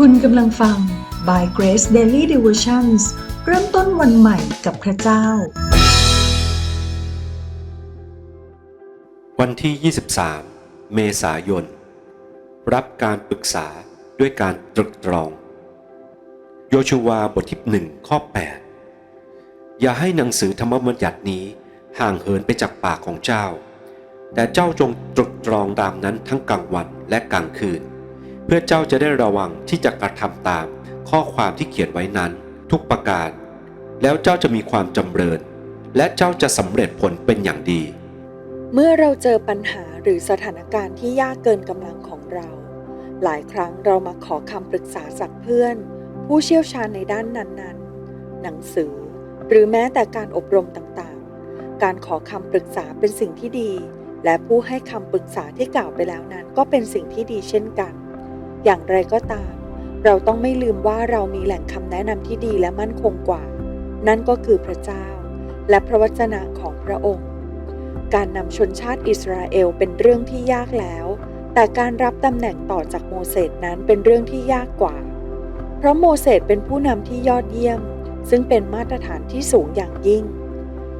คุณกำลังฟัง By Grace Daily Devotions เริ่มต้นวันใหม่กับพระเจ้า วันที่ 23 เมษายน รับการปรึกษาด้วยการตรึกตรอง โยชูวาบทที่หนึ่งข้อ 8 อย่าให้หนังสือธรรมบัญญัตินี้ห่างเหินไปจากปากของเจ้า แต่เจ้าจงตรึกตรองตามนั้นทั้งกลางวันและกลางคืน เพื่อเจ้าจะได้ระวังที่จะกระทำตามข้อความที่เขียนไว้นั้น ทุกประการ แล้วเจ้าจะมีความจำเริญ และเจ้าจะสำเร็จผลเป็นอย่างดี เมื่อเราเจอปัญหาหรือสถานการณ์ที่ยากเกินกำลังของเรา หลายครั้งเรามาขอคำปรึกษาจากเพื่อน ผู้เชี่ยวชาญในด้านนั้นๆ หนังสือ หรือแม้แต่การอบรมต่างๆ การขอคำปรึกษาเป็นสิ่งที่ดี และผู้ให้คำปรึกษาที่กล่าวไปแล้วนั้น ก็เป็นสิ่งที่ดีเช่นกัน อย่างไรก็ตาม เราต้องไม่ลืมว่าเรามีแหล่งคำแนะนำที่ดีและมั่นคงกว่า นั่นก็คือพระเจ้า และพระวจนะของพระองค์ การนำชนชาติอิสราเอลเป็นเรื่องที่ยากแล้ว แต่การรับตำแหน่งต่อจากโมเสสนั้นเป็นเรื่องที่ยากกว่า เพราะโมเสสเป็นผู้นำที่ยอดเยี่ยม ซึ่งเป็นมาตรฐานที่สูงอย่างยิ่ง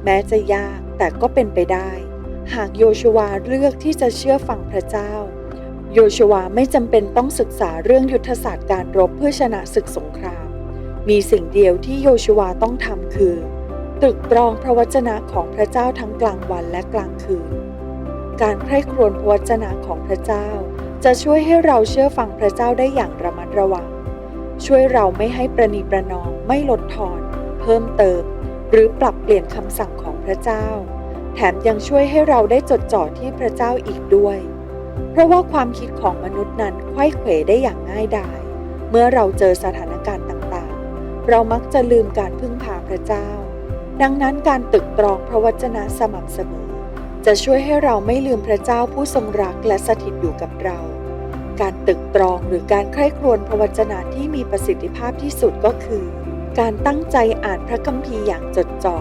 แม้จะยากแต่ก็เป็นไปได้ หากโยชวาเลือกที่จะเชื่อฟังพระเจ้า โยชัวาไม่จำเป็นต้องศึกษาเรื่องยุทธศาสตร์การรบเพื่อชนะศึกสงคราม มีสิ่งเดียวที่โยชัวาต้องทำคือ ตรึกตรองพระวจนะของพระเจ้าทั้งกลางวันและกลางคืน การใคร่ครวญพระวจนะของพระเจ้า จะช่วยให้เราเชื่อฟังพระเจ้าได้อย่างระมัดระวัง ช่วยเราไม่ให้ประนีประนอมไม่ลดทอน เพิ่มเติม หรือปรับเปลี่ยนคำสั่งของพระเจ้า แถมยังช่วยให้เราได้จดจ่อที่พระเจ้าอีกด้วย เพราะว่าความคิดของมนุษย์นั้นไขว้เขวได้อย่างง่ายดาย เมื่อเราเจอสถานการณ์ต่างๆ เรามักจะลืมการพึ่งพาพระเจ้า ดังนั้นการตึกตรองพระวจนะสม่ำเสมอ จะช่วยให้เราไม่ลืมพระเจ้าผู้ทรงรักและสถิตอยู่กับเรา การตึกตรองหรือการใคร่ครวญพระวจนะที่มีประสิทธิภาพที่สุดก็คือ การตั้งใจอ่านพระคัมภีร์อย่างจดจ่อ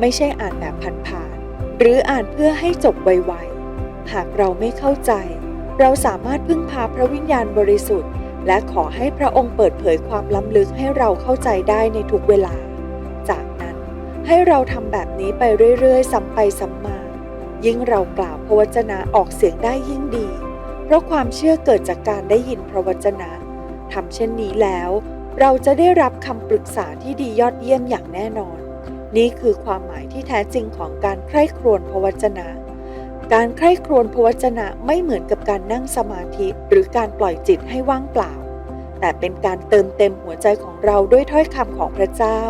ไม่ใช่อ่านแบบผ่านๆหรืออ่านเพื่อให้จบไวๆ หากเราไม่เข้าใจ เราสามารถพึ่งพาพระวิญญาณบริสุทธิ์ และขอให้พระองค์เปิดเผยความล้ำลึกให้เราเข้าใจได้ในทุกเวลา จากนั้นให้เราทำแบบนี้ไปเรื่อยๆซ้ำไปซ้ำมา ยิ่งเรากล่าวพระวจนะออกเสียงได้ยิ่งดี เพราะความเชื่อเกิดจากการได้ยินพระวจนะทำเช่นนี้แล้ว เราจะได้รับคำปรึกษาที่ดียอดเยี่ยมอย่างแน่นอน นี่คือความหมายที่แท้จริงของการใคร่ครวญพระวจนะ การใคร่ครวญพระวจนะไม่เหมือนกับการนั่งสมาธิหรือการปล่อยจิตให้ว่างเปล่า แต่เป็นการเติมเต็มหัวใจของเราด้วยถ้อยคำของพระเจ้า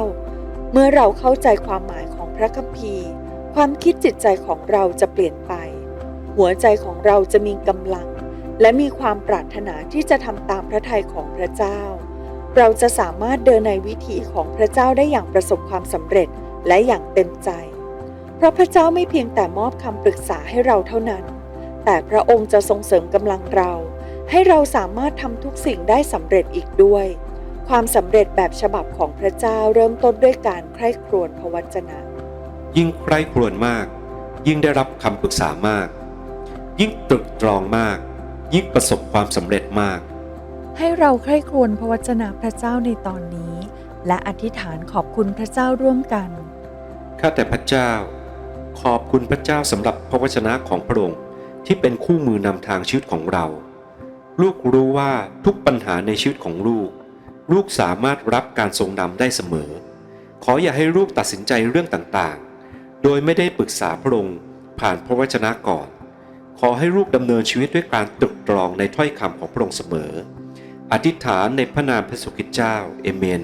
เมื่อเราเข้าใจความหมายของพระคัมภีร์ ความคิดจิตใจของเราจะเปลี่ยนไป หัวใจของเราจะมีกำลัง และมีความปรารถนาที่จะทำตามพระทัยของพระเจ้า เราจะสามารถเดินในวิถีของพระเจ้าได้อย่างประสบความสำเร็จและอย่างเต็มใจ เพราะพระเจ้าไม่เพียงแต่มอบคำปรึกษาให้เราเท่านั้น แต่พระองค์จะทรงเสริมกำลังเรา ให้เราสามารถทำทุกสิ่งได้สำเร็จอีกด้วย ความสำเร็จแบบฉบับของพระเจ้าเริ่มต้นด้วยการใคร่ครวญพระวจนะ ยิ่งใคร่ครวญมาก ยิ่งได้รับคำปรึกษามาก ยิ่งตรึกตรองมาก ยิ่งประสบความสำเร็จมาก ให้เราใคร่ครวญพระวจนะพระเจ้าในตอนนี้ และอธิษฐานขอบคุณพระเจ้าร่วมกันข้าแต่พระเจ้า ขอบคุณพระเจ้าสำหรับพระวจนะของพระองค์ที่เป็นคู่มือนำทางชีวิตของเรา ลูกรู้ว่าทุกปัญหาในชีวิตของลูก ลูกสามารถรับการทรงนำได้เสมอ ขออย่าให้ลูกตัดสินใจเรื่องต่างๆ โดยไม่ได้ปรึกษาพระองค์ผ่านพระวจนะก่อน ขอให้ลูกดำเนินชีวิตด้วยการตรึกตรองในถ้อยคำของพระองค์เสมอ อธิษฐานในพระนามพระสุคิดเจ้า เอเมน